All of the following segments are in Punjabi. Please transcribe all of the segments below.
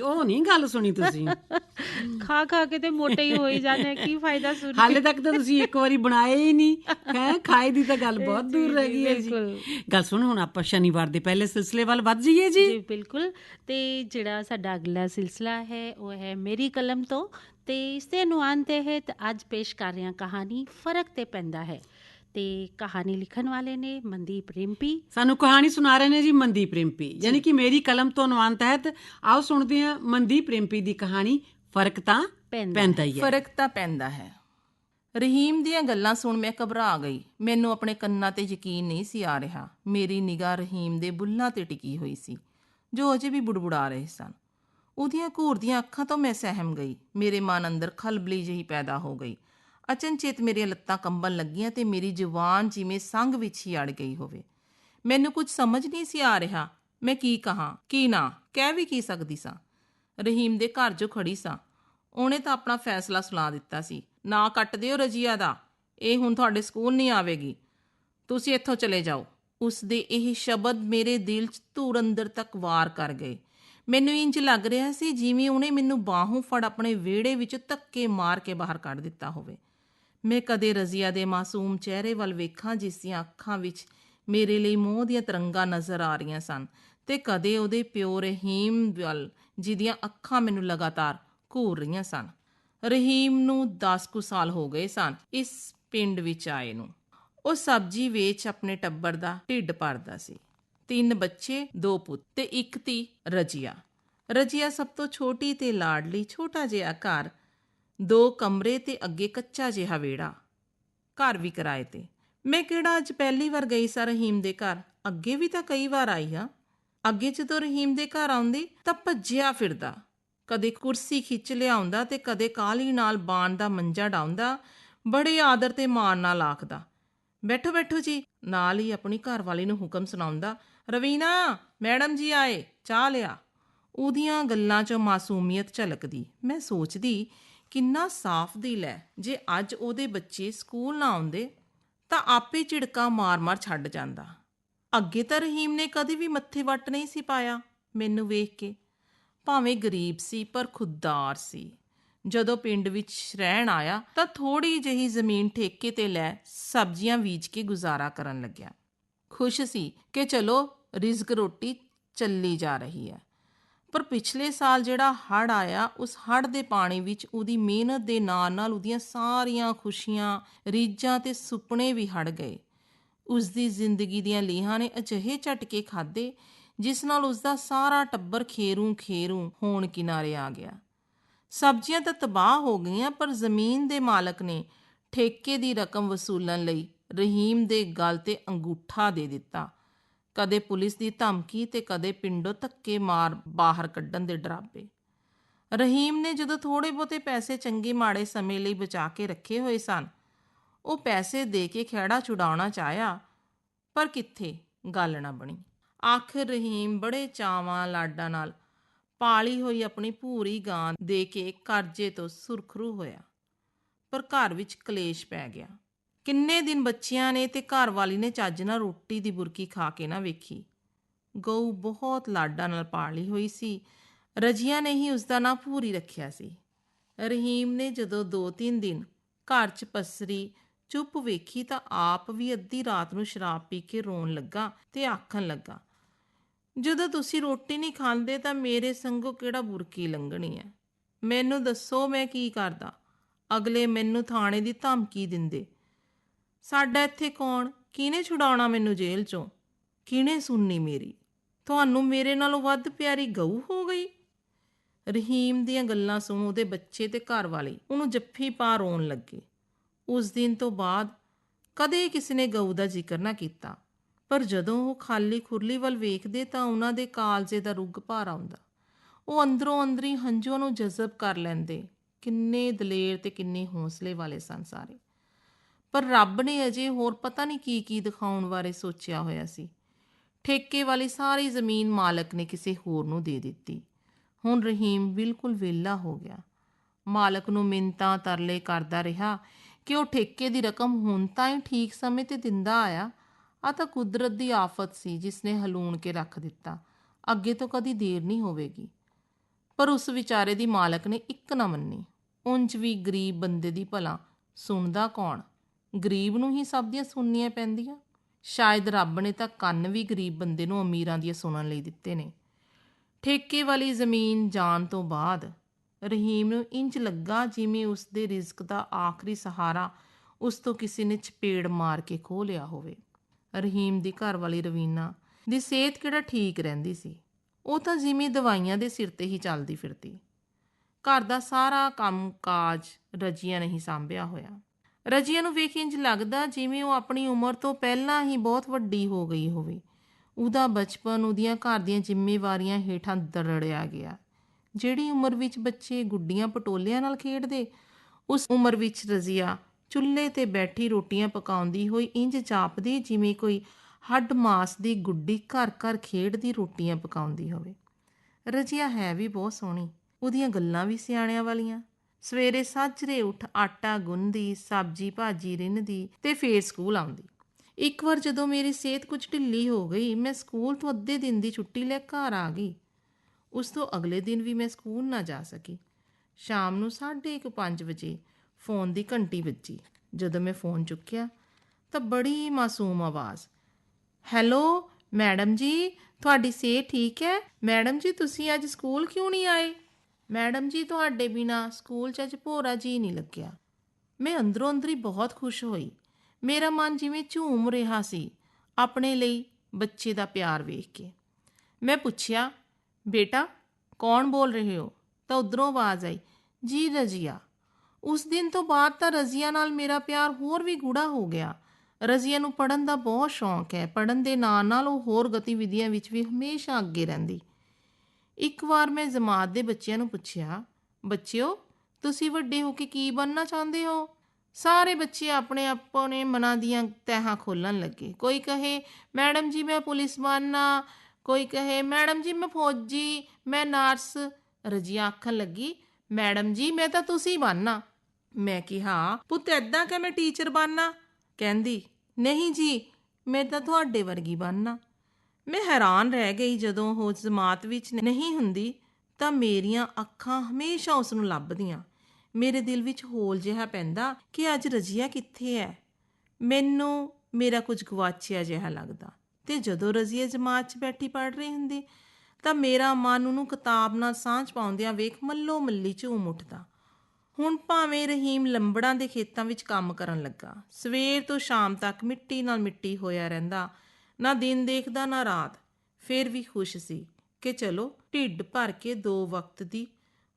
ਉਹ ਨਹੀਂ ਗੱਲ ਸੁਣੀ ਤੁਸੀਂ। ਖਾ ਖਾ ਕੇ ਤੇ ਮੋਟੇ ਹੀ ਹੋਈ ਜਾਂਦੇ ਕੀ ਫਾਇਦਾ ਸੁਣ? ਹਾਲੇ ਤੱਕ ਤਾਂ ਤੁਸੀਂ ਇੱਕ ਵਾਰੀ ਬਣਾਏ ਹੀ ਨਹੀਂ। ਹੈ ਖਾਏ ਦੀ ਤਾਂ ਗੱਲ ਬਹੁਤ ਦੂਰ ਰਹਿ ਗਈ ਹੈ ਜੀ। ਗੱਲ ਸੁਣ ਹੁਣ ਆਪਾਂ ਸ਼ਨੀਵਾਰ ਦੇ ਪਹਿਲੇ ਸਿਲਸਿਲੇ ਵੱਲ ਵੱਧ ਜਾਈਏ ਜੀ। ਜੀ ਬਿਲਕੁਲ। ਤੇ ਜਿਹੜਾ ਸਾਡਾ ਅਗਲਾ ਸਿਲਸਿਲਾ ਹੈ ਉਹ ਹੈ ਮੇਰੀ ਕਲਮ ਤੋਂ। ਤੇ ਇਸ ਦੇ ਅਨੁਮਾਨ ਤਹਿਤ ਅੱਜ ਪੇਸ਼ ਕਰ ਰਹੇ ਹਾਂ ਕਹਾਣੀ ਫ਼ਰਕ ਤੇ ਪੈਂਦਾ ਹੈ। ਤੇ ਕਹਾਣੀ ਲਿਖਣ ਵਾਲੇ ਨੇ ਮਨਦੀਪ ਰਿੰਪੀ। ਸਾਨੂੰ ਕਹਾਣੀ ਸੁਣਾ ਰਹੇ ਨੇ ਜੀ ਮਨਦੀਪ ਰਿੰਪੀ। ਯਾਨੀ ਕਿ ਮੇਰੀ ਕਲਮ ਤੋਂ ਅਨੁਮਾਨ ਤਹਿਤ ਆਓ ਸੁਣਦੇ ਹਾਂ ਮਨਦੀਪ ਰਿੰਪੀ ਦੀ ਕਹਾਣੀ ਫ਼ਰਕ ਤਾਂ ਪੈਂਦਾ ਹੀ। ਹੈ। ਫ਼ਰਕ ਤਾਂ ਪੈਂਦਾ ਹੈ। ਰਹੀਮ ਦੀਆਂ ਗੱਲਾਂ ਸੁਣ ਮੈਂ ਘਬਰਾ ਗਈ। ਮੈਨੂੰ ਆਪਣੇ ਕੰਨਾਂ ਤੇ ਯਕੀਨ ਨਹੀਂ ਸੀ ਆ ਰਿਹਾ। ਮੇਰੀ ਨਿਗਾਹ ਰਹੀਮ ਦੇ ਬੁੱਲਾਂ ਤੇ ਟਿਕੀ ਹੋਈ ਸੀ ਜੋ ਅਜੇ ਵੀ ਬੁੜਬੁੜਾ ਰਹੇ ਸਨ। ਉਹਦੀਆਂ ਘੂਰਦੀਆਂ ਅੱਖਾਂ ਤੋਂ ਮੈਂ ਸਹਿਮ ਗਈ। ਮੇਰੇ ਮਨ ਅੰਦਰ ਖਲਬਲੀ ਜਿਹੀ ਪੈਦਾ ਹੋ ਗਈ। ਅਚਨਚੇਤ ਮੇਰੀਆਂ ਲੱਤਾਂ ਕੰਬਣ ਲੱਗੀਆਂ ਤੇ ਮੇਰੀ ਜਵਾਨ ਜਿਵੇਂ ਸੰਗ ਵਿੱਚ ਹੀ ਅੜ ਗਈ ਹੋਵੇ। ਮੈਨੂੰ ਕੁਝ ਸਮਝ ਨਹੀਂ ਸੀ ਆ ਰਿਹਾ। ਮੈਂ ਕੀ ਕਹਾਂ? ਕੀ ਨਾ? ਕਹਿ ਵੀ ਕੀ ਸਕਦੀ ਸਾਂ? ਰਹੀਮ ਦੇ ਘਰ ਜੋ ਖੜੀ ਸਾਂ। ਉਹਨੇ ਤਾਂ ਆਪਣਾ ਫੈਸਲਾ ਸੁਣਾ ਦਿੱਤਾ ਸੀ। ਨਾ ਕੱਟ ਦਿਓ ਰਜੀਆ ਦਾ। ਇਹ ਹੁਣ ਤੁਹਾਡੇ ਸਕੂਲ ਨਹੀਂ ਆਵੇਗੀ। ਤੁਸੀਂ ਇੱਥੋਂ ਚਲੇ ਜਾਓ। ਉਸ ਦੇ ਇਹ ਸ਼ਬਦ ਮੇਰੇ ਦਿਲ 'ਚ ਧੂਰ ਅੰਦਰ ਤੱਕ ਵਾਰ ਕਰ ਗਏ। ਮੈਨੂੰ ਇੰਜ ਲੱਗ ਰਿਹਾ ਸੀ ਜਿਵੇਂ ਉਹਨੇ ਮੈਨੂੰ ਬਾਹੋਂ ਫੜ ਆਪਣੇ ਵਿਹੜੇ ਵਿੱਚ ਧੱਕੇ ਮਾਰ ਕੇ ਬਾਹਰ ਕੱਢ ਦਿੱਤਾ ਹੋਵੇ। ਮੈਂ ਕਦੇ ਰਜ਼ੀਆ ਦੇ ਮਾਸੂਮ ਚਿਹਰੇ ਵੱਲ ਵੇਖਾਂ, ਜਿਸ ਦੀਆਂ ਅੱਖਾਂ ਵਿੱਚ ਮੇਰੇ ਲਈ ਮੋਹ ਦੀਆਂ ਤਰੰਗਾਂ ਨਜ਼ਰ ਆ ਰਹੀਆਂ ਸਨ ਤੇ ਕਦੇ ਉਹਦੇ ਪਿਓ ਰਹੀਮ ਵੱਲ, ਜਿਹਦੀਆਂ ਅੱਖਾਂ ਮੈਨੂੰ ਲਗਾਤਾਰ ਘੂਰ ਰਹੀਆਂ ਸਨ। ਰਹੀਮ ਨੂੰ 10 ਕੁ ਸਾਲ ਹੋ ਗਏ ਸਨ ਇਸ ਪਿੰਡ ਵਿੱਚ ਆਏ ਨੂੰ। ਉਹ ਸਬਜ਼ੀ ਵੇਚ ਆਪਣੇ ਟੱਬਰ ਦਾ ਢਿੱਡ ਭਰਦਾ ਸੀ। ਤਿੰਨ ਬੱਚੇ, ਦੋ ਪੁੱਤ ਤੇ ਇੱਕ ਧੀ, ਰਜੀਆ। ਰਜੀਆ ਸਭ ਤੋਂ ਛੋਟੀ ਤੇ ਲਾਡਲੀ, ਛੋਟਾ ਜਿਹਾ ਘਰ ਦੋ ਕਮਰੇ ਤੇ ਅੱਗੇ ਕੱਚਾ ਜਿਹਾ ਵਿਹੜਾ। ਘਰ ਵੀ ਕਿਰਾਏ ਤੇ। ਮੈਂ ਕਿਹੜਾ ਅੱਜ ਪਹਿਲੀ ਵਾਰ ਗਈ ਸਾਂ ਰਹੀਮ ਦੇ ਘਰ? ਅੱਗੇ ਵੀ ਤਾਂ ਕਈ ਵਾਰ ਆਈ ਹਾਂ। ਅੱਗੇ ਜਦੋਂ ਰਹੀਮ ਦੇ ਘਰ ਆਉਂਦੀ ਤਾਂ ਭੱਜਿਆ ਫਿਰਦਾ। ਕਦੇ ਕੁਰਸੀ ਖਿੱਚ ਲਿਆਉਂਦਾ ਤੇ ਕਦੇ ਕਾਲੀ ਨਾਲ ਬਾਣ ਦਾ ਮੰਜਾ ਡਾਉਂਦਾ, ਬੜੇ ਆਦਰ ਤੇ ਮਾਣ ਨਾਲ ਆਖਦਾ। ਬੈਠੋ ਬੈਠੋ ਜੀ, ਨਾਲ ਹੀ ਆਪਣੀ ਘਰਵਾਲੀ ਨੂੰ ਹੁਕਮ ਸੁਣਾਉਂਦਾ, ਰਵੀਨਾ, ਮੈਡਮ ਜੀ ਆਏ, ਚਾਹ ਲਿਆ। ਉਹਦੀਆਂ ਗੱਲਾਂ 'ਚੋਂ ਮਾਸੂਮੀਅਤ ਝਲਕਦੀ। ਮੈਂ ਸੋਚਦੀ ਕਿੰਨਾ ਸਾਫ਼ ਦਿਲ ਹੈ। ਜੇ ਅੱਜ ਉਹਦੇ ਬੱਚੇ ਸਕੂਲ ਨਾ ਆਉਂਦੇ, ਤਾਂ ਆਪੇ ਝਿੜਕਾ ਮਾਰ-ਮਾਰ ਛੱਡ ਜਾਂਦਾ। ਅੱਗੇ ਤਾਂ ਰਹੀਮ ਨੇ ਕਦੇ ਵੀ ਮੱਥੇ ਵੱਟ ਨਹੀਂ ਸੀ ਪਾਇਆ, ਮੈਨੂੰ ਵੇਖ ਕੇ। ਭਾਵੇਂ ਗਰੀਬ ਸੀ, ਪਰ ਖੁੱਦਾਰ ਸੀ। ਜਦੋਂ ਪਿੰਡ ਵਿੱਚ ਰਹਿਣ ਆਇਆ, ਤਾਂ ਥੋੜੀ ਜਿਹੀ ਜ਼ਮੀਨ ਠੇਕੇ ਤੇ ਲੈ ਸਬਜ਼ੀਆਂ ਬੀਜ ਕੇ ਗੁਜ਼ਾਰਾ ਕਰਨ ਲੱਗਿਆ। ਖੁਸ਼ ਸੀ ਕਿ ਚਲੋ, ਰਿਜ਼ਕ ਰੋਟੀ ਚੱਲੀ ਜਾ ਰਹੀ ਹੈ। ਪਰ ਪਿਛਲੇ ਸਾਲ ਜਿਹੜਾ ਹੜ ਆਇਆ, ਉਸ ਹੜ ਦੇ ਪਾਣੀ ਵਿੱਚ ਉਹਦੀ ਮਿਹਨਤ ਦੇ ਨਾਲ ਨਾਲ ਉਹਦੀਆਂ ਸਾਰੀਆਂ ਖੁਸ਼ੀਆਂ, ਰੀਝਾਂ ਤੇ ਸੁਪਨੇ ਵੀ ਹੜ ਗਏ। ਉਸ ਦੀ ਜ਼ਿੰਦਗੀ ਦੀਆਂ ਲੀਹਾਂ ਨੇ ਅਜਿਹੇ ਝਟਕੇ ਖਾਦੇ ਜਿਸ ਨਾਲ ਉਸ ਦਾ ਸਾਰਾ ਟੱਬਰ ਖੇਰੂ ਖੇਰੂ ਹੋਣ ਕਿਨਾਰੇ ਆ ਗਿਆ। ਸਬਜ਼ੀਆਂ ਤਾਂ ਤਬਾਹ ਹੋ ਗਈਆਂ, ਪਰ ਜ਼ਮੀਨ ਦੇ ਮਾਲਕ ਨੇ ਠੇਕੇ ਦੀ ਰਕਮ ਵਸੂਲਣ ਲਈ ਰਹੀਮ ਦੇ ਗਲ ਤੇ ਅੰਗੂਠਾ ਦੇ ਦਿੱਤਾ। ਕਦੇ ਪੁਲਿਸ ਦੀ ਧਮਕੀ ਤੇ ਕਦੇ ਪਿੰਡੋਂ ਧੱਕੇ ਮਾਰ ਬਾਹਰ ਕੱਢਣ ਦੇ ਡਰਾਬੇ। ਰਹੀਮ ਨੇ ਜਦੋਂ ਥੋੜੇ ਬਹੁਤੇ ਪੈਸੇ ਚੰਗੇ ਮਾੜੇ ਸਮੇਂ ਲਈ ਬਚਾ ਕੇ ਰੱਖੇ ਹੋਏ ਸਨ, ਉਹ ਪੈਸੇ ਦੇ ਕੇ ਖਹਿੜਾ ਛੁਡਾਉਣਾ ਚਾਹਿਆ, ਪਰ ਕਿੱਥੇ? ਗੱਲ ਨਾ ਬਣੀ। ਆਖਿਰ ਰਹੀਮ ਬੜੇ ਚਾਵਾਂ ਲਾਡਾਂ ਨਾਲ ਪਾਲੀ ਹੋਈ ਆਪਣੀ ਭੂਰੀ ਗਾਂ ਦੇ ਕੇ ਕਰਜ਼ੇ ਤੋਂ ਸੁਰਖਰੂ ਹੋਇਆ, ਪਰ ਘਰ ਵਿੱਚ ਕਲੇਸ਼ ਪੈ ਗਿਆ। ਕਿੰਨੇ ਦਿਨ ਬੱਚਿਆਂ ਨੇ ਤੇ ਘਰ ਵਾਲੀ ਨੇ ਚੱਜ ਨਾਲ ਰੋਟੀ ਦੀ ਬੁਰਕੀ ਖਾ ਕੇ ਨਾ ਵੇਖੀ। ਗਊ ਬਹੁਤ ਲਾਡਾਂ ਨਾਲ ਪਾਲੀ ਹੋਈ ਸੀ। ਰਜ਼ੀਆਂ ਨੇ ਹੀ ਉਸ ਦਾ ਨਾਂ ਭੂਰੀ ਰੱਖਿਆ ਸੀ। ਰਹੀਮ ਨੇ ਜਦੋਂ ਦੋ ਤਿੰਨ ਦਿਨ ਘਰ 'ਚ ਪਸਰੀ, ਚੁੱਪ ਵੇਖੀ ਤਾਂ ਆਪ ਵੀ ਅੱਧੀ ਰਾਤ ਨੂੰ ਸ਼ਰਾਬ ਪੀ ਕੇ ਰੋਣ ਲੱਗਾ ਤੇ ਆਖਣ ਲੱਗਾ, ਜਦੋਂ ਤੁਸੀਂ ਰੋਟੀ ਨਹੀਂ ਖਾਂਦੇ ਤਾਂ ਮੇਰੇ ਸੰਗੋ ਕਿਹੜਾ ਬੁਰਕੀ ਲੰਘਣੀ ਹੈ? ਮੈਨੂੰ ਦੱਸੋ ਮੈਂ ਕੀ ਕਰਦਾ? ਅਗਲੇ ਮੈਨੂੰ ਥਾਣੇ ਦੀ ਧਮਕੀ ਦਿੰਦੇ। ਸਾਡਾ ਇੱਥੇ ਕੌਣ? ਕਿਹਨੇ ਛੁਡਾਉਣਾ ਮੈਨੂੰ ਜੇਲ੍ਹ ਚੋਂ? ਕਿਹਨੇ ਸੁਣਨੀ ਮੇਰੀ? ਤੁਹਾਨੂੰ ਮੇਰੇ ਨਾਲੋਂ ਵੱਧ ਪਿਆਰੀ ਗਊ ਹੋ ਗਈ। ਰਹੀਮ ਦੀਆਂ ਗੱਲਾਂ ਸੁਣ ਉਹਦੇ ਬੱਚੇ ਤੇ ਘਰ ਵਾਲੇ ਉਹਨੂੰ ਜੱਫੀ ਪਾ ਰੋਣ ਲੱਗੇ। ਉਸ ਦਿਨ ਤੋਂ ਬਾਅਦ ਕਦੇ ਕਿਸੇ ਨੇ ਗਊ ਦਾ ਜ਼ਿਕਰ ਨਾ ਕੀਤਾ। ਪਰ ਜਦੋਂ ਉਹ ਖਾਲੀ ਖੁਰਲੀ ਵੱਲ ਵੇਖਦੇ ਤਾਂ ਉਹਨਾਂ ਦੇ ਕਾਲਜੇ ਦਾ ਰੁੱਗ ਭਾਰ ਆਉਂਦਾ। ਉਹ ਅੰਦਰੋਂ ਅੰਦਰੀ ਹੰਝੂਆਂ ਨੂੰ ਜਜ਼ਬ ਕਰ ਲੈਂਦੇ। ਕਿੰਨੇ ਦਲੇਰ ਤੇ ਕਿੰਨੇ ਹੌਸਲੇ ਵਾਲੇ ਸਨ ਸਾਰੇ। ਪਰ ਰੱਬ ਨੇ ਅਜੇ ਹੋਰ ਪਤਾ ਨਹੀਂ ਕੀ ਕੀ ਦਿਖਾਉਣ ਬਾਰੇ ਸੋਚਿਆ ਹੋਇਆ ਸੀ। ਠੇਕੇ ਵਾਲੀ ਸਾਰੀ ਜ਼ਮੀਨ ਮਾਲਕ ਨੇ ਕਿਸੇ ਹੋਰ ਨੂੰ ਦੇ ਦਿੱਤੀ। ਹੁਣ ਰਹੀਮ ਬਿਲਕੁਲ ਵਿਹਲਾ ਹੋ ਗਿਆ। ਮਾਲਕ ਨੂੰ ਮਿੰਤਾਂ ਤਰਲੇ ਕਰਦਾ ਰਿਹਾ ਕਿ ਉਹ ਠੇਕੇ ਦੀ ਰਕਮ ਹੁਣ ਤਾਂ ਹੀ ਠੀਕ ਸਮੇਂ ਤੇ ਦਿੰਦਾ ਆਇਆ। ਆ ਤਾਂ ਕੁਦਰਤ ਦੀ ਆਫਤ ਸੀ ਜਿਸ ਨੇ ਹਲੂਣ ਕੇ ਰੱਖ ਦਿੱਤਾ। ਅੱਗੇ ਤੋਂ ਕਦੀ ਦੇਰ ਨਹੀਂ ਹੋਵੇਗੀ। ਪਰ ਉਸ ਵਿਚਾਰੇ ਦੀ ਮਾਲਕ ਨੇ ਇੱਕ ਨਾ ਮੰਨੀ। ਉਂਝ ਵੀ ਗਰੀਬ ਬੰਦੇ ਦੀ ਭਲਾ ਸੁਣਦਾ ਕੌਣ? ਗਰੀਬ ਨੂੰ ਹੀ ਸਭ ਦੀਆਂ ਸੁਣਨੀਆਂ ਪੈਂਦੀਆਂ। ਸ਼ਾਇਦ ਰੱਬ ਨੇ ਤਾਂ ਕੰਨ ਵੀ ਗਰੀਬ ਬੰਦੇ ਨੂੰ ਅਮੀਰਾਂ ਦੀਆਂ ਸੁਣਨ ਲਈ ਦਿੱਤੇ ਨੇ। ਠੇਕੇ ਵਾਲੀ ਜ਼ਮੀਨ ਜਾਣ ਤੋਂ ਬਾਅਦ ਰਹੀਮ ਨੂੰ ਇੰਜ ਲੱਗਾ ਜਿਵੇਂ ਉਸ ਦੇ ਰਿਜ਼ਕ ਦਾ ਆਖਰੀ ਸਹਾਰਾ ਉਸ ਤੋਂ ਕਿਸੇ ਨੇ ਚਪੇੜ ਮਾਰ ਕੇ ਖੋਹ ਲਿਆ ਹੋਵੇ। ਰਹੀਮ ਦੀ ਘਰ ਵਾਲੀ ਰਵੀਨਾ ਦੀ ਸਿਹਤ ਕਿਹੜਾ ਠੀਕ ਰਹਿੰਦੀ ਸੀ? ਉਹ ਤਾਂ ਜਿਵੇਂ ਦਵਾਈਆਂ ਦੇ ਸਿਰ ਤੇ ਹੀ ਚੱਲਦੀ ਫਿਰਦੀ। ਘਰ ਦਾ ਸਾਰਾ ਕੰਮ ਕਾਜ ਰਜ਼ੀਆਂ ਨਹੀਂ ਸੰਭਿਆ ਹੋਇਆ। ਰਜੀਆ ਨੂੰ ਵੇਖ ਇੰਜ ਲੱਗਦਾ ਜਿਵੇਂ ਉਹ ਆਪਣੀ ਉਮਰ ਤੋਂ ਪਹਿਲਾਂ ਹੀ ਬਹੁਤ ਵੱਡੀ ਹੋ ਗਈ ਹੋਵੇ। ਉਹਦਾ ਬਚਪਨ ਉਹਦੀਆਂ ਘਰ ਦੀਆਂ ਜ਼ਿੰਮੇਵਾਰੀਆਂ ਹੇਠਾਂ ਦਰੜਿਆ ਗਿਆ। ਜਿਹੜੀ ਉਮਰ ਵਿੱਚ ਬੱਚੇ ਗੁੱਡੀਆਂ ਪਟੋਲਿਆਂ ਨਾਲ ਖੇਡਦੇ, ਉਸ ਉਮਰ ਵਿੱਚ ਰਜ਼ੀਆ ਚੁੱਲ੍ਹੇ ਤੇ ਬੈਠੀ ਰੋਟੀਆਂ ਪਕਾਉਂਦੀ ਹੋਈ ਇੰਜ ਜਾਪਦੀ ਜਿਵੇਂ ਕੋਈ ਹੱਡ ਮਾਸ ਦੀ ਗੁੱਡੀ ਘਰ ਘਰ ਖੇਡਦੀ ਰੋਟੀਆਂ ਪਕਾਉਂਦੀ ਹੋਵੇ। ਰਜੀਆ ਹੈ ਵੀ ਬਹੁਤ ਸੋਹਣੀ, ਉਹਦੀਆਂ ਗੱਲਾਂ ਵੀ ਸਿਆਣਿਆਂ ਵਾਲੀਆਂ। ਸਵੇਰੇ ਸਾਜਰੇ ਉੱਠ ਆਟਾ ਗੁੰਨਦੀ, ਸਬਜੀ ਭਾਜੀ ਰਿੰਨਦੀ ਤੇ ਫੇਰ ਸਕੂਲ ਆਉਂਦੀ। ਇੱਕ ਵਾਰ ਜਦੋਂ ਮੇਰੀ ਸਿਹਤ ਕੁਝ ਢਿੱਲੀ ਹੋ ਗਈ, ਮੈਂ ਸਕੂਲ ਤੋਂ ਅੱਧੇ ਦਿਨ ਦੀ ਛੁੱਟੀ ਲੈ ਘਰ ਆ ਗਈ। ਉਸ ਤੋਂ ਅਗਲੇ ਦਿਨ ਵੀ ਮੈਂ ਸਕੂਲ ਨਾ ਜਾ ਸਕੀ। ਸ਼ਾਮ ਨੂੰ 5:30 ਵਜੇ ਫੋਨ ਦੀ ਘੰਟੀ ਵੱਜੀ। ਜਦੋਂ ਮੈਂ ਫੋਨ ਚੁੱਕਿਆ, ਤਾਂ ਬੜੀ ਮਾਸੂਮ ਆਵਾਜ਼, ਹੈਲੋ, ਮੈਡਮ ਜੀ, ਤੁਹਾਡੀ ਸਿਹਤ ਠੀਕ ਹੈ? ਮੈਡਮ ਜੀ, ਤੁਸੀਂ ਅੱਜ ਸਕੂਲ ਕਿਉਂ ਨਹੀਂ ਆਏ? ਮੈਡਮ ਜੀ, ਤੁਹਾਡੇ ਬਿਨਾ ਸਕੂਲ 'ਚ ਅੱਜ ਭੋਰਾ ਜੀ ਨਹੀਂ ਲੱਗਿਆ। ਮੈਂ ਅੰਦਰੋਂ ਅੰਦਰ ਹੀ ਬਹੁਤ ਖੁਸ਼ ਹੋਈ। ਮੇਰਾ ਮਨ ਜਿਵੇਂ ਝੂਮ ਰਿਹਾ ਸੀ ਆਪਣੇ ਲਈ ਬੱਚੇ ਦਾ ਪਿਆਰ ਵੇਖ ਕੇ। ਮੈਂ ਪੁੱਛਿਆ, ਬੇਟਾ, ਕੌਣ ਬੋਲ ਰਹੇ ਹੋ? ਤਾਂ ਉਧਰੋਂ ਆਵਾਜ਼ ਆਈ, ਜੀ, ਰਜ਼ੀਆ। ਉਸ ਦਿਨ ਤੋਂ ਬਾਅਦ ਤਾਂ ਰਜ਼ੀਆ ਨਾਲ ਮੇਰਾ ਪਿਆਰ ਹੋਰ ਵੀ ਗੂੜਾ ਹੋ ਗਿਆ। ਰਜ਼ੀਆ ਨੂੰ ਪੜਨ ਦਾ ਬਹੁਤ ਸ਼ੌਂਕ ਹੈ। ਪੜਨ ਦੇ ਨਾਲ ਨਾਲ ਉਹ ਹੋਰ ਗਤੀਵਿਧੀਆਂ ਵਿੱਚ ਵੀ ਹਮੇਸ਼ਾ ਅੱਗੇ ਰਹਿੰਦੀ। ਇੱਕ ਵਾਰ ਮੈਂ ਜਮਾਤ ਦੇ ਬੱਚਿਆਂ ਨੂੰ ਪੁੱਛਿਆ, ਬੱਚਿਓ, ਤੁਸੀਂ ਵੱਡੇ ਹੋ ਕੇ ਕੀ ਬਣਨਾ ਚਾਹੁੰਦੇ ਹੋ? ਸਾਰੇ ਬੱਚੇ ਆਪਣੇ ਆਪਣੇ ਮਨਾਂ ਦੀਆਂ ਤਹਿਾਂ ਖੋਲਣ ਲੱਗੇ। ਕੋਈ ਕਹੇ, ਮੈਡਮ ਜੀ, ਮੈਂ ਪੁਲਿਸ ਬਣਨਾ। ਕੋਈ ਕਹੇ, ਮੈਡਮ ਜੀ, ਮੈਂ ਫੌਜੀ, ਮੈਂ ਨਰਸ। ਰਜੀਆ ਆਖਣ ਲੱਗੀ, ਮੈਡਮ ਜੀ, ਮੈਂ ਤਾਂ ਤੁਸੀਂ ਬਣਨਾ। ਮੈਂ ਕਿਹਾ, ਪੁੱਤ ਐਦਾਂ ਕਿ ਮੈਂ ਟੀਚਰ ਬਣਨਾ? ਕਹਿੰਦੀ, ਨਹੀਂ ਜੀ, ਮੈਂ ਤਾਂ ਤੁਹਾਡੇ ਵਰਗੀ ਬਣਨਾ। ਮੈਂ ਹੈਰਾਨ ਰਹਿ ਗਈ ਜਦੋਂ ਉਹ ਜਮਾਤ ਵਿੱਚ ਨਹੀਂ ਹੁੰਦੀ ਤਾਂ ਮੇਰੀਆਂ ਅੱਖਾਂ ਹਮੇਸ਼ਾ ਉਸ ਨੂੰ ਲੱਭਦੀਆਂ। ਮੇਰੇ ਦਿਲ ਵਿੱਚ ਹੋਲ ਜਿਹਾ ਪੈਂਦਾ ਕਿ ਅੱਜ ਰਜੀਆ ਕਿੱਥੇ ਹੈ ਮੈਨੂੰ ਮੇਰਾ ਕੁਝ ਗਵਾਚਿਆ ਜਿਹਾ ਲੱਗਦਾ। ਤੇ ਜਦੋਂ ਰਜ਼ੀਆ ਜਮਾਤ 'ਚ ਬੈਠੀ ਪੜ ਰਹੀ ਹੁੰਦੀ, ਤਾਂ ਮੇਰਾ ਮਨ ਉਹਨੂੰ ਕਿਤਾਬ ਨਾਲ ਸਾਂਝ ਪਾਉਂਦਿਆਂ ਵੇਖ ਮੱਲੋ ਮੱਲੀ ਝੂਮ ਉੱਠਦਾ। ਹੁਣ ਭਾਵੇਂ ਰਹੀਮ ਲੰਬੜਾਂ ਦੇ ਖੇਤਾਂ ਵਿੱਚ ਕੰਮ ਕਰਨ ਲੱਗਾ, ਸਵੇਰ ਤੋਂ ਸ਼ਾਮ ਤੱਕ ਮਿੱਟੀ ਨਾਲ ਮਿੱਟੀ ਹੋਇਆ ਰਹਿੰਦਾ ਨਾ ਦਿਨ ਦੇਖਦਾ, ਨਾ ਰਾਤ। ਫਿਰ ਵੀ ਖੁਸ਼ ਸੀ ਕਿ ਚਲੋ ਢਿੱਡ ਭਰ ਕੇ ਦੋ ਵਕਤ ਦੀ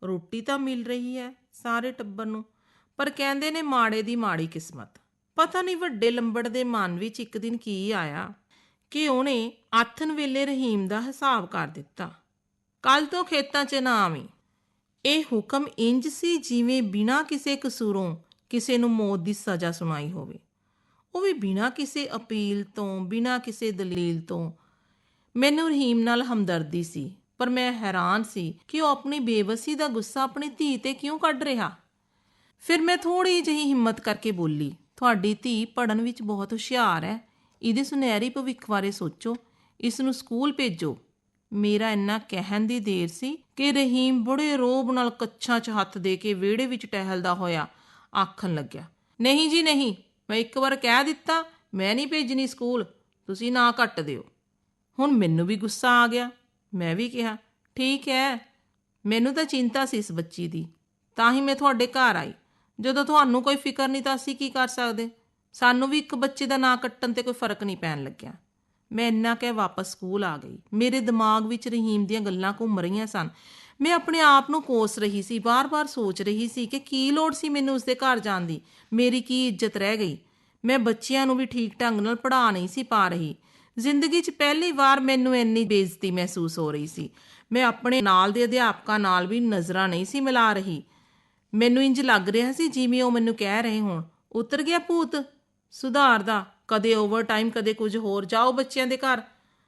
ਰੋਟੀ ਤਾਂ ਮਿਲ ਰਹੀ ਹੈ ਸਾਰੇ ਟੱਬਰ ਨੂੰ, ਪਰ ਕਹਿੰਦੇ ਨੇ ਮਾੜੇ ਦੀ ਮਾੜੀ ਕਿਸਮਤ। ਪਤਾ ਨਹੀਂ ਵੱਡੇ ਲੰਬੜ ਦੇ ਮਨ ਵਿੱਚ ਇੱਕ ਦਿਨ ਕੀ ਆਇਆ ਕਿ ਉਹਨੇ ਆਥਨ ਵੇਲੇ ਰਹੀਮ ਦਾ ਹਿਸਾਬ ਕਰ ਦਿੱਤਾ। ਕੱਲ ਤੋਂ ਖੇਤਾਂ 'ਚ ਨਾ ਆਵੀਂ। ਇਹ ਹੁਕਮ ਇੰਜ ਸੀ ਜਿਵੇਂ ਬਿਨਾਂ ਕਿਸੇ ਕਸੂਰੋਂ ਕਿਸੇ ਨੂੰ ਮੌਤ ਦੀ ਸਜ਼ਾ ਸੁਣਾਈ ਹੋਵੇ। ਉਹ ਵੀ ਬਿਨਾਂ ਕਿਸੇ ਅਪੀਲ ਤੋਂ, ਬਿਨਾਂ ਕਿਸੇ ਦਲੀਲ ਤੋਂ। ਮੈਨੂੰ ਰਹੀਮ ਨਾਲ ਹਮਦਰਦੀ ਸੀ, ਪਰ ਮੈਂ ਹੈਰਾਨ ਸੀ ਕਿ ਉਹ ਆਪਣੀ ਬੇਵਸੀ ਦਾ ਗੁੱਸਾ ਆਪਣੀ ਧੀ ਤੇ ਕਿਉਂ ਕੱਢ ਰਿਹਾ। ਫਿਰ ਮੈਂ ਥੋੜੀ ਜਿਹੀ ਹਿੰਮਤ ਕਰਕੇ ਬੋਲੀ, ਤੁਹਾਡੀ ਧੀ ਪੜਨ ਵਿੱਚ ਬਹੁਤ ਹੁਸ਼ਿਆਰ ਹੈ। ਇਹਦੇ ਸੁਨਹਿਰੀ ਭਵਿੱਖ ਬਾਰੇ ਸੋਚੋ, ਇਸ ਨੂੰ ਸਕੂਲ ਭੇਜੋ। ਮੇਰਾ ਇੰਨਾ ਕਹਿਣ ਦੀ ਦੇਰ ਸੀ ਕਿ ਰਹੀਮ ਬੜੇ ਰੋਬ ਨਾਲ ਕੱਛਾਂ 'ਚ ਹੱਥ ਦੇ ਕੇ ਵਿਹੜੇ ਵਿੱਚ ਟਹਿਲਦਾ ਹੋਇਆ ਆਖਣ ਲੱਗਿਆ, ਨਹੀਂ ਜੀ, ਨਹੀਂ ਮੈਂ ਇੱਕ ਵਾਰ ਕਹਿ ਦਿੱਤਾ, ਮੈਂ ਨਹੀਂ ਭੇਜਣੀ ਸਕੂਲ, ਤੁਸੀਂ ਨਾ ਕੱਟ ਦਿਓ। ਹੁਣ ਮੈਨੂੰ ਵੀ ਗੁੱਸਾ ਆ ਗਿਆ। ਮੈਂ ਵੀ ਕਿਹਾ, ਠੀਕ ਹੈ, ਮੈਨੂੰ ਤਾਂ ਚਿੰਤਾ ਸੀ ਇਸ ਬੱਚੀ ਦੀ, ਤਾਂ ਹੀ ਮੈਂ ਤੁਹਾਡੇ ਘਰ ਆਈ। ਜਦੋਂ ਤੁਹਾਨੂੰ ਕੋਈ ਫਿਕਰ ਨਹੀਂ ਤਾਂ ਅਸੀਂ ਕੀ ਕਰ ਸਕਦੇ? ਸਾਨੂੰ ਵੀ ਇੱਕ ਬੱਚੇ ਦਾ ਨਾਂ ਕੱਟਣ ਤੇ ਕੋਈ ਫ਼ਰਕ ਨਹੀਂ ਪੈਣ ਲੱਗਿਆ। ਮੈਂ ਇੰਨਾ ਕਹਿ ਵਾਪਸ ਸਕੂਲ ਆ ਗਈ। ਮੇਰੇ ਦਿਮਾਗ ਵਿੱਚ ਰਹੀਮ ਦੀਆਂ ਗੱਲਾਂ ਘੁੰਮ ਰਹੀਆਂ ਸਨ। ਮੈਂ ਆਪਣੇ ਆਪ ਨੂੰ ਕੋਸ ਰਹੀ ਸੀ, ਬਾਰ-ਬਾਰ ਸੋਚ ਰਹੀ ਸੀ ਕਿ ਕੀ ਲੋੜ ਸੀ ਮੈਨੂੰ ਉਸਦੇ ਘਰ ਜਾਣ ਦੀ। ਮੇਰੀ ਕੀ ਇੱਜ਼ਤ ਰਹਿ ਗਈ? ਮੈਂ ਬੱਚਿਆਂ ਨੂੰ ਵੀ ਠੀਕ ਢੰਗ ਨਾਲ ਪੜ੍ਹਾ ਨਹੀਂ ਸੀ ਪਾ ਰਹੀ। ਜ਼ਿੰਦਗੀ 'ਚ ਪਹਿਲੀ ਵਾਰ ਮੈਨੂੰ ਇੰਨੀ ਬੇਇੱਜ਼ਤੀ ਮਹਿਸੂਸ ਹੋ ਰਹੀ ਸੀ। ਮੈਂ ਆਪਣੇ ਨਾਲ ਦੇ ਅਧਿਆਪਕਾਂ ਨਾਲ ਵੀ ਨਜ਼ਰਾਂ ਨਹੀਂ ਸੀ ਮਿਲਾ ਰਹੀ। ਮੈਨੂੰ ਇੰਜ ਲੱਗ ਰਿਹਾ ਸੀ ਜਿਵੇਂ ਉਹ ਮੈਨੂੰ ਕਹਿ ਰਹੇ ਹੋਣ, ਉਤਰ ਗਿਆ ਭੂਤ, ਸੁਧਾਰ ਦਾ, ਕਦੇ ਓਵਰ ਟਾਈਮ ਕਦੇ ਕੁਝ ਹੋਰ, ਜਾਓ ਬੱਚਿਆਂ ਦੇ ਘਰ,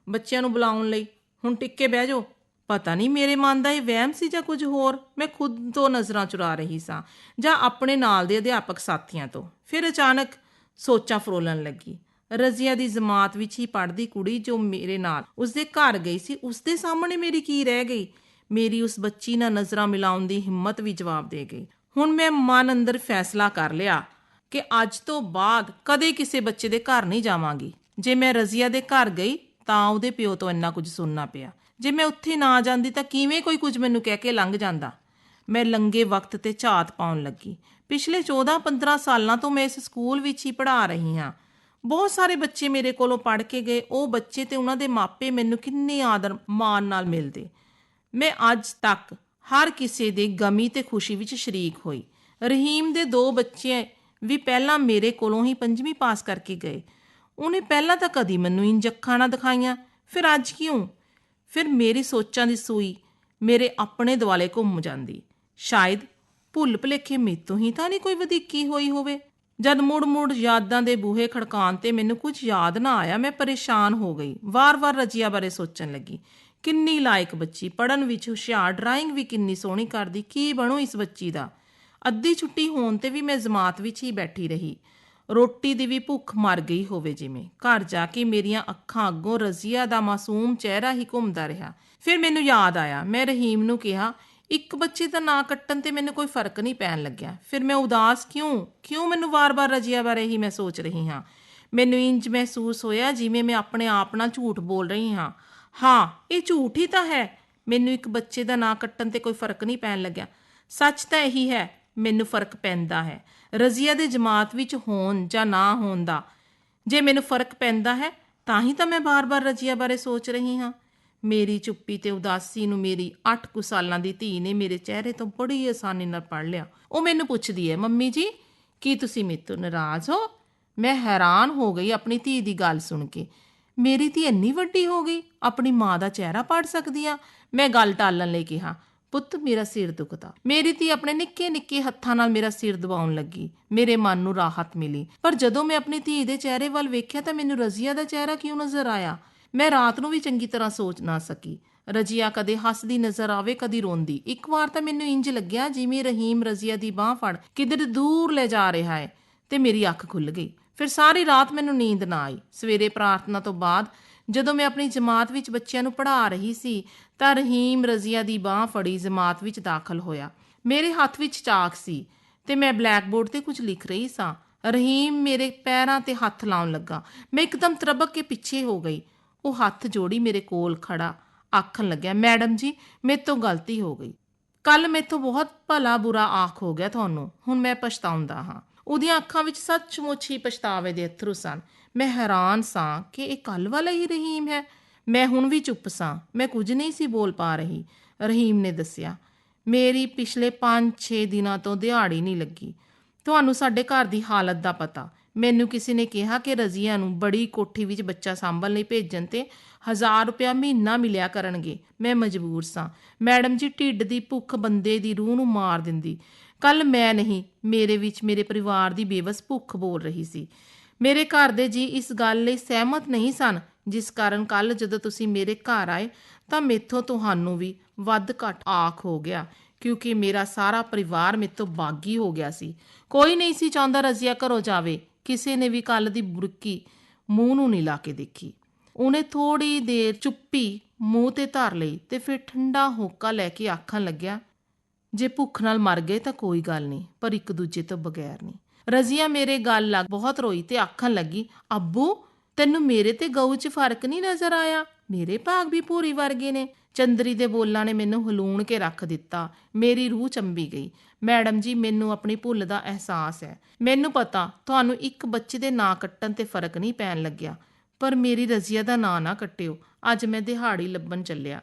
ਬੱਚਿਆਂ ਨੂੰ ਬੁਲਾਉਣ ਲਈ। ਹੁਣ ਟਿੱਕੇ ਬਹਿ ਜਾਓ। ਪਤਾ ਨਹੀਂ, ਮੇਰੇ ਮਨ ਦਾ ਇਹ ਵਹਿਮ ਸੀ ਜਾਂ ਕੁਝ ਹੋਰ? ਮੈਂ ਖੁਦ ਤੋਂ ਨਜ਼ਰਾਂ ਚੁਰਾ ਰਹੀ ਸਾਂ, ਜਾਂ ਆਪਣੇ ਨਾਲ ਦੇ ਅਧਿਆਪਕ ਸਾਥੀਆਂ ਤੋਂ। ਫਿਰ ਅਚਾਨਕ ਸੋਚਾਂ ਫਰੋਲਣ ਲੱਗੀ। ਰਜ਼ੀਆ ਦੀ ਜਮਾਤ ਵਿੱਚ ਹੀ ਪੜ੍ਹਦੀ ਕੁੜੀ ਜੋ ਮੇਰੇ ਨਾਲ ਉਸਦੇ ਘਰ ਗਈ ਸੀ, ਉਸਦੇ ਸਾਹਮਣੇ ਮੇਰੀ ਕੀ ਰਹਿ ਗਈ? ਮੇਰੀ ਉਸ ਬੱਚੀ ਨਾਲ ਨਜ਼ਰਾਂ ਮਿਲਾਉਣ ਦੀ ਹਿੰਮਤ ਵੀ ਜਵਾਬ ਦੇ ਗਈ। ਹੁਣ ਮੈਂ ਮਨ ਅੰਦਰ ਫੈਸਲਾ ਕਰ ਲਿਆ ਕਿ ਅੱਜ ਤੋਂ ਬਾਅਦ ਕਦੇ ਕਿਸੇ ਬੱਚੇ ਦੇ ਘਰ ਨਹੀਂ ਜਾਵਾਂਗੀ। ਜੇ ਮੈਂ ਰਜ਼ੀਆ ਦੇ ਘਰ ਗਈ ਤਾਂ ਉਹਦੇ ਪਿਓ ਤੋਂ ਇੰਨਾ ਕੁਝ ਸੁਣਨਾ ਪਿਆ। ਜੇ ਮੈਂ ਉੱਥੇ ਨਾ ਜਾਂਦੀ ਤਾਂ ਕਿਵੇਂ ਕੋਈ ਕੁਝ ਮੈਨੂੰ ਕਹਿ ਕੇ ਲੰਘ ਜਾਂਦਾ? ਮੈਂ ਲੰਗੇ ਵਕਤ ਤੇ ਝਾਤ ਪਾਉਣ ਲੱਗੀ। ਪਿਛਲੇ 14-15 ਸਾਲਾਂ ਤੋਂ ਮੈਂ ਇਸ ਸਕੂਲ ਵਿੱਚ ਹੀ ਪੜ੍ਹਾ ਰਹੀ ਹਾਂ। ਬਹੁਤ ਸਾਰੇ ਬੱਚੇ ਮੇਰੇ ਕੋਲੋਂ ਪੜ੍ਹ ਕੇ ਗਏ। ਉਹ ਬੱਚੇ ਤੇ ਉਹਨਾਂ ਦੇ ਮਾਪੇ ਮੈਨੂੰ ਕਿੰਨੇ ਆਦਰ, ਮਾਣ ਨਾਲ ਮਿਲਦੇ। ਮੈਂ ਅੱਜ ਤੱਕ ਹਰ ਕਿਸੇ ਦੇ ਗਮੀ ਤੇ ਖੁਸ਼ੀ ਵਿੱਚ ਸ਼ਰੀਕ ਹੋਈ। ਰਹੀਮ ਦੇ ਦੋ ਬੱਚੇ ਵੀ ਪਹਿਲਾਂ ਮੇਰੇ ਕੋਲੋਂ ਹੀ ਪੰਜਵੀਂ ਪਾਸ ਕਰਕੇ ਗਏ। ਉਹਨੇ ਪਹਿਲਾਂ ਤਾਂ ਕਦੀ ਮੈਨੂੰ ਇੰਜ ਅੱਖਾਂ ਨਾ ਦਿਖਾਈਆਂ। ਫਿਰ ਅੱਜ ਕਿਉਂ? ਫਿਰ ਮੇਰੀ ਸੋਚਾਂ ਦੀ ਸੂਈ ਮੇਰੇ ਆਪਣੇ ਦੁਆਲੇ ਘੁੰਮ ਜਾਂਦੀ। ਸ਼ਾਇਦ ਭੁੱਲ ਭੁਲੇਖੇ ਮੇਤੋਂ ਹੀ ਤਾਂ ਨਹੀਂ ਕੋਈ ਵਧੀਕੀ ਹੋਈ ਹੋਵੇ। ਜਦ ਮੁੜ-ਮੁੜ ਯਾਦਾਂ ਦੇ ਬੂਹੇ ਖੜਕਾਉਣ ਤੇ ਮੈਨੂੰ ਕੁਝ ਯਾਦ ਨਾ ਆਇਆ, ਮੈਂ ਪਰੇਸ਼ਾਨ ਹੋ ਗਈ। ਵਾਰ-ਵਾਰ ਰਜੀਆ ਬਾਰੇ ਸੋਚਣ ਲੱਗੀ। ਕਿੰਨੀ ਲਾਇਕ ਬੱਚੀ ਪੜਨ ਵਿੱਚ ਹੁਸ਼ਿਆਰ, ਡਰਾਇੰਗ ਵੀ ਕਿੰਨੀ ਸੋਹਣੀ ਕਰਦੀ, ਕੀ ਬਣੂ ਇਸ ਬੱਚੀ ਦਾ? ਅੱਧੀ ਛੁੱਟੀ ਹੋਣ ਤੇ ਵੀ ਮੈਂ ਜਮਾਤ ਵਿੱਚ ਹੀ ਬੈਠੀ ਰਹੀ। ਰੋਟੀ ਦੀ ਵੀ ਭੁੱਖ ਮਰ ਗਈ ਹੋਵੇ ਜਿਵੇਂ। ਘਰ ਜਾ ਕੇ ਮੇਰੀਆਂ ਅੱਖਾਂ ਅੱਗੋਂ ਰਜ਼ੀਆ ਦਾ ਮਾਸੂਮ ਚਿਹਰਾ ਹੀ ਘੁੰਮਦਾ ਰਿਹਾ। ਫਿਰ ਮੈਨੂੰ ਯਾਦ ਆਇਆ, ਮੈਂ ਰਹੀਮ ਨੂੰ ਕਿਹਾ, ਇੱਕ ਬੱਚੇ ਦਾ ਨਾਂ ਕੱਟਣ ਤੇ ਮੈਨੂੰ ਕੋਈ ਫ਼ਰਕ ਨਹੀਂ ਪੈਣ ਲੱਗਿਆ। ਫਿਰ ਮੈਂ ਉਦਾਸ ਕਿਉਂ? ਕਿਉਂ ਮੈਨੂੰ ਵਾਰ-ਵਾਰ ਰਜ਼ੀਆ ਬਾਰੇ ਹੀ ਮੈਂ ਸੋਚ ਰਹੀ ਹਾਂ? ਮੈਨੂੰ ਇੰਜ ਮਹਿਸੂਸ ਹੋਇਆ ਜਿਵੇਂ ਮੈਂ ਆਪਣੇ ਆਪ ਨਾਲ ਝੂਠ ਬੋਲ ਰਹੀ ਹਾਂ। ਹਾਂ, ਇਹ ਝੂਠ ਹੀ ਤਾਂ ਹੈ। ਮੈਨੂੰ ਇੱਕ ਬੱਚੇ ਦਾ ਨਾਂ ਕੱਟਣ ਤੇ ਕੋਈ ਫ਼ਰਕ ਨਹੀਂ ਪੈਣ ਲੱਗਿਆ। ਸੱਚ ਤਾਂ ਇਹੀ ਹੈ, ਮੈਨੂੰ ਫ਼ਰਕ ਪੈਂਦਾ ਹੈ। ਰਜ਼ੀਆ ਦੇ ਜਮਾਤ ਵਿੱਚ ਹੋਣ ਜਾਂ ਨਾ ਹੋਣ ਦਾ। ਜੇ ਮੈਨੂੰ ਫ਼ਰਕ ਪੈਂਦਾ ਹੈ, ਤਾਂ ਹੀ ਤਾਂ ਮੈਂ ਬਾਰ-ਬਾਰ ਰਜ਼ੀਆ ਬਾਰੇ ਸੋਚ ਰਹੀ ਹਾਂ। ਮੇਰੀ ਚੁੱਪੀ ਤੇ ਉਦਾਸੀ ਨੂੰ ਮੇਰੀ 8 ਕੁ ਸਾਲਾਂ ਦੀ ਧੀ ਨੇ ਮੇਰੇ ਚਿਹਰੇ ਤੋਂ ਬੜੀ ਆਸਾਨੀ ਨਾਲ ਪੜ ਲਿਆ। ਉਹ ਮੈਨੂੰ ਪੁੱਛਦੀ ਹੈ, ਮੰਮੀ ਜੀ, ਕੀ ਤੁਸੀਂ ਮੇਰੇ ਤੋਂ ਨਾਰਾਜ਼ ਹੋ? ਮੈਂ ਹੈਰਾਨ ਹੋ ਗਈ ਆਪਣੀ ਧੀ ਦੀ ਗੱਲ ਸੁਣ ਕੇ। ਮੇਰੀ ਧੀ ਇੰਨੀ ਵੱਡੀ ਹੋ ਗਈ, ਆਪਣੀ ਮਾਂ ਦਾ ਚਿਹਰਾ ਪੜ ਸਕਦੀ ਆ ਮੈਂ ਗੱਲ ਟਾਲਣ ਲਈ ਕਿਹਾ। ਪੁੱਤ ਮੇਰਾ ਸਿਰ ਦੁਖਦਾ। ਮੇਰੀ ਧੀ ਆਪਣੇ ਨਿੱਕੇ ਨਿੱਕੇ ਹੱਥਾਂ ਨਾਲ ਮੇਰਾ ਸਿਰ ਦਬਾਉਣ ਲੱਗੀ। ਮੇਰੇ ਮਨ ਨੂੰ ਰਾਹਤ ਮਿਲੀ। ਪਰ ਜਦੋਂ ਮੈਂ ਆਪਣੀ ਧੀ ਦੇ ਚਿਹਰੇ ਵੱਲ ਵੇਖਿਆ ਤਾਂ ਮੈਨੂੰ ਰਜ਼ੀਆ ਦਾ ਚਿਹਰਾ ਕਿਉਂ ਨਜ਼ਰ ਆਇਆ? ਮੈਂ ਰਾਤ ਨੂੰ ਵੀ ਚੰਗੀ ਤਰ੍ਹਾਂ ਸੋਚ ਨਾ ਸਕੀ। ਰਜੀਆ ਕਦੇ ਹੱਸਦੀ ਨਜ਼ਰ ਆਵੇ, ਕਦੀ ਰੋਂਦੀ। ਇੱਕ ਵਾਰ ਤਾਂ ਮੈਨੂੰ ਇੰਜ ਲੱਗਿਆ ਜਿਵੇਂ ਰਹੀਮ ਰਜ਼ੀਆ ਦੀ ਬਾਹ ਫੜ ਕਿਧਰ ਦੂਰ ਲੈ ਜਾ ਰਿਹਾ ਹੈ ਤੇ ਮੇਰੀ ਅੱਖ ਖੁੱਲ ਗਈ। ਫਿਰ ਸਾਰੀ ਰਾਤ ਮੈਨੂੰ ਨੀਂਦ ਨਾ ਆਈ। ਸਵੇਰੇ ਪ੍ਰਾਰਥਨਾ ਤੋਂ ਬਾਅਦ ਜਦੋਂ ਮੈਂ ਆਪਣੀ ਜਮਾਤ ਵਿੱਚ ਬੱਚਿਆਂ ਨੂੰ ਪੜ੍ਹਾ ਰਹੀ ਸੀ, ਤਾਂ ਰਹੀਮ ਰਜ਼ੀਆ ਦੀ ਬਾਹ ਫੜੀ ਜਮਾਤ ਵਿੱਚ ਦਾਖਲ ਹੋਇਆ। ਮੇਰੇ ਹੱਥ ਵਿੱਚ ਚਾਕ ਸੀ ਤੇ ਮੈਂ ਬਲੈਕਬੋਰਡ ਤੇ ਕੁਝ ਲਿਖ ਰਹੀ ਸਾਂ। ਰਹੀਮ ਮੇਰੇ ਪੈਰਾਂ ਤੇ ਹੱਥ ਲਾਉਣ ਲੱਗਾ। ਮੈਂ ਇੱਕਦਮ ਤਰਬਕ ਕੇ ਪਿੱਛੇ ਹੋ ਗਈ। ਉਹ ਹੱਥ ਜੋੜੀ ਮੇਰੇ ਕੋਲ ਖੜਾ ਆਖਣ ਲੱਗਿਆ, ਮੈਡਮ ਜੀ ਮੇਰੇ ਤੋਂ ਗਲਤੀ ਹੋ ਗਈ। ਕੱਲ ਮੇਥੋਂ ਬਹੁਤ ਭਲਾ ਬੁਰਾ ਆਖ ਹੋ ਗਿਆ ਤੁਹਾਨੂੰ। ਹੁਣ ਮੈਂ ਪਛਤਾਉਂਦਾ ਹਾਂ। ਉਹਦੀਆਂ ਅੱਖਾਂ ਵਿੱਚ ਸੱਚਮੁੱਚ ਹੀ ਪਛਤਾਵੇ ਦੇ ਅਥਰੂ ਸਨ। ਮੈਂ ਹੈਰਾਨ ਸਾਂ ਕਿ ਇਹ ਕੱਲ ਵਾਲਾ ਹੀ ਰਹੀਮ ਹੈ। ਮੈਂ ਹੁਣ ਵੀ ਚੁੱਪ ਸਾਂ। ਮੈਂ ਕੁਝ ਨਹੀਂ ਸੀ ਬੋਲ ਪਾ ਰਹੀ, ਰਹੀਮ ਨੇ ਦੱਸਿਆ। ਮੇਰੀ ਪਿਛਲੇ 5-6 ਦਿਨਾਂ ਤੋਂ ਦਿਹਾੜੀ ਨਹੀਂ ਲੱਗੀ। ਤੁਹਾਨੂੰ ਸਾਡੇ ਘਰ ਦੀ ਹਾਲਤ ਦਾ ਪਤਾ। ਮੈਨੂੰ ਕਿਸੇ ਨੇ ਕਿਹਾ ਕਿ ਰਜ਼ੀਆ ਨੂੰ ਬੜੀ ਕੋਠੀ ਵਿੱਚ ਬੱਚਾ ਸੰਭਲ ਲਈ ਭੇਜਣ ਤੇ 1000 ਰੁਪਇਆ ਮਹੀਨਾ ਮਿਲਿਆ ਕਰਨਗੇ। ਮੈਂ ਮਜਬੂਰ ਸਾਂ। ਮੈਡਮ ਜੀ ਢਿੱਡ ਦੀ ਭੁੱਖ ਬੰਦੇ ਦੀ ਰੂਹ ਨੂੰ ਮਾਰ ਦਿੰਦੀ। ਕੱਲ ਮੈਂ ਨਹੀਂ, ਮੇਰੇ ਵਿੱਚ ਮੇਰੇ ਪਰਿਵਾਰ ਦੀ ਬੇਵਸ ਭੁੱਖ ਬੋਲ ਰਹੀ ਸੀ। ਮੇਰੇ ਘਰ ਦੇ ਜੀ ਇਸ ਗੱਲ ਲਈ ਸਹਿਮਤ ਨਹੀਂ ਸਨ, ਜਿਸ ਕਾਰਨ ਕੱਲ ਜਦੋਂ ਤੁਸੀਂ ਮੇਰੇ ਘਰ ਆਏ, ਤਾਂ ਮੇਥੋਂ ਤੁਹਾਨੂੰ ਵੀ ਵੱਧ ਘੱਟ ਆਖ ਹੋ ਗਿਆ, ਕਿਉਂਕਿ ਮੇਰਾ ਸਾਰਾ ਪਰਿਵਾਰ ਮੇਤੋਂ ਬਾਗੀ ਹੋ ਗਿਆ ਸੀ। ਕੋਈ ਨਹੀਂ ਸੀ ਚਾਹੁੰਦਾ ਰਜ਼ੀਆ ਘਰੋਂ ਜਾਵੇ। ਕਿਸੇ ਨੇ ਵੀ ਕੱਲ ਦੀ ਬੁਰਕੀ ਮੂੰਹ ਨੂੰ ਨਹੀਂ ਲਾ ਕੇ ਦੇਖੀ। ਉਹਨੇ ਥੋੜੀ ਦੇਰ ਚੁੱਪੀ ਮੂੰਹ ਤੇ ਧਰ ਲਈ ਤੇ ਫਿਰ ਠੰਡਾ ਹੋਕਾ ਲੈ ਕੇ ਆਖਣ ਲੱਗਿਆ, ਜੇ ਭੁੱਖ ਨਾਲ ਮਰ ਗਏ ਤਾਂ ਕੋਈ ਗੱਲ ਨਹੀਂ, ਪਰ ਇੱਕ ਦੂਜੇ ਤੋਂ ਬਗੈਰ ਨਹੀਂ। ਰਜ਼ੀਆ, ਮੇਰੇ ਗੱਲ ਲੱਗ, ਬਹੁਤ ਰੋਈ ਤੇ ਆਖਣ ਲੱਗੀ, ਅੱਬੂ, ਤੈਨੂੰ ਮੇਰੇ ਤੇ ਗਊ 'ਚ ਫ਼ਰਕ ਨਹੀਂ ਨਜ਼ਰ ਆਇਆ? ਮੇਰੇ ਭਾਗ ਵੀ ਪੂਰੀ ਵਰਗੇ ਨੇ। ਚੰਦਰੀ ਦੇ ਬੋਲਾਂ ਨੇ ਮੈਨੂੰ ਹਲੂਣ ਕੇ ਰੱਖ ਦਿੱਤਾ। ਮੇਰੀ ਰੂਹ ਚੰਬੀ ਗਈ। ਮੈਡਮ ਜੀ, ਮੈਨੂੰ ਆਪਣੀ ਭੁੱਲ ਦਾ ਅਹਿਸਾਸ ਹੈ। ਮੈਨੂੰ ਪਤਾ, ਤੁਹਾਨੂੰ ਇੱਕ ਬੱਚੇ ਦੇ ਨਾਂ ਕੱਟਣ ਤੇ ਫ਼ਰਕ ਨਹੀਂ ਪੈਣ ਲੱਗਿਆ। ਪਰ ਮੇਰੀ ਰਜ਼ੀਆ ਦਾ ਨਾਂ ਨਾ ਕੱਟਿਓ। ਅੱਜ ਮੈਂ ਦਿਹਾੜੀ ਲੱਭਣ ਚੱਲਿਆ।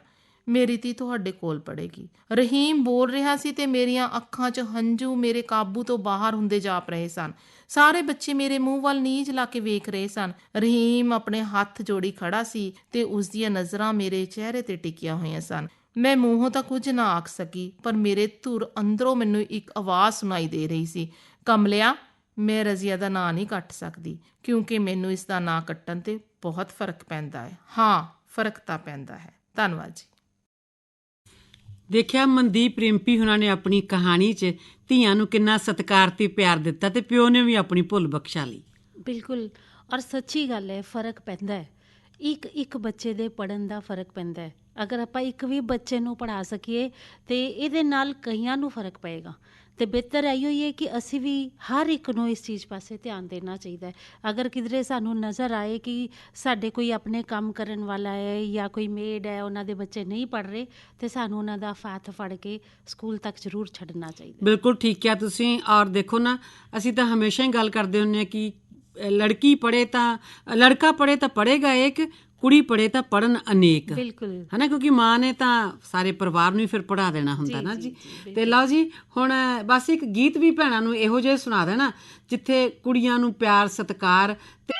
ਮੇਰੀ ਧੀ ਤੁਹਾਡੇ ਕੋਲ ਪੜੇਗੀ ਰਹੀਮ ਬੋਲ ਰਿਹਾ ਸੀ ਤੇ ਮੇਰੀਆਂ ਅੱਖਾਂ 'ਚ ਹੰਝੂ ਮੇਰੇ ਕਾਬੂ ਤੋਂ ਬਾਹਰ ਹੁੰਦੇ ਜਾਪ ਰਹੇ ਸਨ। ਸਾਰੇ ਬੱਚੇ ਮੇਰੇ ਮੂੰਹ ਵੱਲ ਨੀਝ ਲਾ ਕੇ ਵੇਖ ਰਹੇ ਸਨ। ਰਹੀਮ ਆਪਣੇ ਹੱਥ ਜੋੜੀ ਖੜਾ ਸੀ ਤੇ ਉਸ ਦੀਆਂ ਨਜ਼ਰਾਂ ਮੇਰੇ ਚਿਹਰੇ ਤੇ ਟਿਕੀਆਂ ਹੋਈਆਂ ਸਨ। ਮੈਂ ਮੂੰਹੋਂ ਤਾਂ ਕੁਝ ਨਾ ਆਖ ਸਕੀ, ਪਰ ਮੇਰੇ ਧੁਰ ਅੰਦਰੋਂ ਮੈਨੂੰ ਇੱਕ ਆਵਾਜ਼ ਸੁਣਾਈ ਦੇ ਰਹੀ ਸੀ। ਕਮਲਿਆ, ਮੈਂ ਰਜ਼ੀਆ ਦਾ ਨਾਂ ਨਹੀਂ ਕੱਟ ਸਕਦੀ, ਕਿਉਂਕਿ ਮੈਨੂੰ ਇਸ ਦਾ ਨਾਂ ਕੱਟਣ ਤੇ ਬਹੁਤ ਫ਼ਰਕ ਪੈਂਦਾ ਹੈ। ਹਾਂ, ਫ਼ਰਕ ਤਾਂ ਪੈਂਦਾ ਹੈ। ਧੰਨਵਾਦ ਜੀ। ਦੇਖਿਆ ਮਨਦੀਪ ਰਿੰਪੀ ਹੁਣਾਂ ਨੇ ਆਪਣੀ ਕਹਾਣੀ 'ਚ ਧੀਆਂ ਨੂੰ ਕਿੰਨਾ ਸਤਿਕਾਰ ਤੇ ਪਿਆਰ ਦਿੱਤਾ ਤੇ ਪਿਓ ਨੇ ਵੀ ਆਪਣੀ ਭੁੱਲ ਬਖਸ਼ਾ ਲਈ। ਬਿਲਕੁਲ। ਔਰ ਸੱਚੀ ਗੱਲ ਹੈ, ਫ਼ਰਕ ਪੈਂਦਾ ਹੈ। ਇੱਕ ਇੱਕ ਬੱਚੇ ਦੇ ਪੜਨ ਦਾ ਫ਼ਰਕ ਪੈਂਦਾ ਹੈ। ਅਗਰ ਆਪਾਂ ਇੱਕ ਵੀ ਬੱਚੇ ਨੂੰ ਪੜ੍ਹਾ ਸਕੀਏ ਤੇ ਇਹਦੇ ਨਾਲ ਕਈਆਂ ਨੂੰ ਫ਼ਰਕ ਪਏਗਾ। ਤੇ ਬਿਹਤਰ ਇਹੋ ਹੀ ਹੈ ਕਿ ਅਸੀਂ ਵੀ ਹਰ ਇੱਕ ਨੂੰ ਇਸ ਚੀਜ਼ ਪਾਸੇ ਧਿਆਨ ਦੇਣਾ ਚਾਹੀਦਾ ਹੈ। ਅਗਰ ਕਿਧਰੇ ਸਾਨੂੰ ਨਜ਼ਰ ਆਏ ਕਿ ਸਾਡੇ ਕੋਈ ਆਪਣੇ ਕੰਮ ਕਰਨ ਵਾਲਾ ਹੈ ਜਾਂ ਕੋਈ ਮੇਡ ਹੈ, ਉਹਨਾਂ ਦੇ ਬੱਚੇ ਨਹੀਂ ਪੜ੍ਹ ਰਹੇ, ਤੇ ਸਾਨੂੰ ਉਹਨਾਂ ਦਾ ਹੱਥ ਫੜ ਕੇ ਸਕੂਲ ਤੱਕ ਜ਼ਰੂਰ ਛੱਡਣਾ ਚਾਹੀਦਾ ਬਿਲਕੁਲ ਠੀਕ ਕਿਹਾ ਤੁਸੀਂ। ਔਰ ਦੇਖੋ ਨਾ, ਅਸੀਂ ਤਾਂ ਹਮੇਸ਼ਾ ਹੀ ਗੱਲ ਕਰਦੇ ਹੁੰਨੇ ਆ ਕਿ ਲੜਕੀ ਪੜੇ ਤਾਂ ਲੜਕਾ ਪੜੇ ਤਾਂ ਪੜੇਗਾ ਇੱਕ ਕੁੜੀ ਪੜੇ ਤਾਂ ਪੜਨ ਅਨੇਕ। ਬਿਲਕੁਲ। ਹਨਾ ਕਿਉਂਕਿ ਮਾਂ ਨੇ ਤਾਂ ਸਾਰੇ ਪਰਿਵਾਰ ਨੂੰ ਹੀ ਫਿਰ ਪੜਾ ਦੇਣਾ ਹੁੰਦਾ ਨਾ ਜੀ ਤੇ ਲਓ ਜੀ ਹੁਣ ਬਸ ਇੱਕ ਗੀਤ ਵੀ ਭੈਣਾਂ ਨੂੰ ਇਹੋ ਜਿਹੇ ਸੁਣਾ ਦੇਣਾ ਜਿੱਥੇ ਕੁੜੀਆਂ ਨੂੰ ਪਿਆਰ ਸਤਿਕਾਰ ਤੇ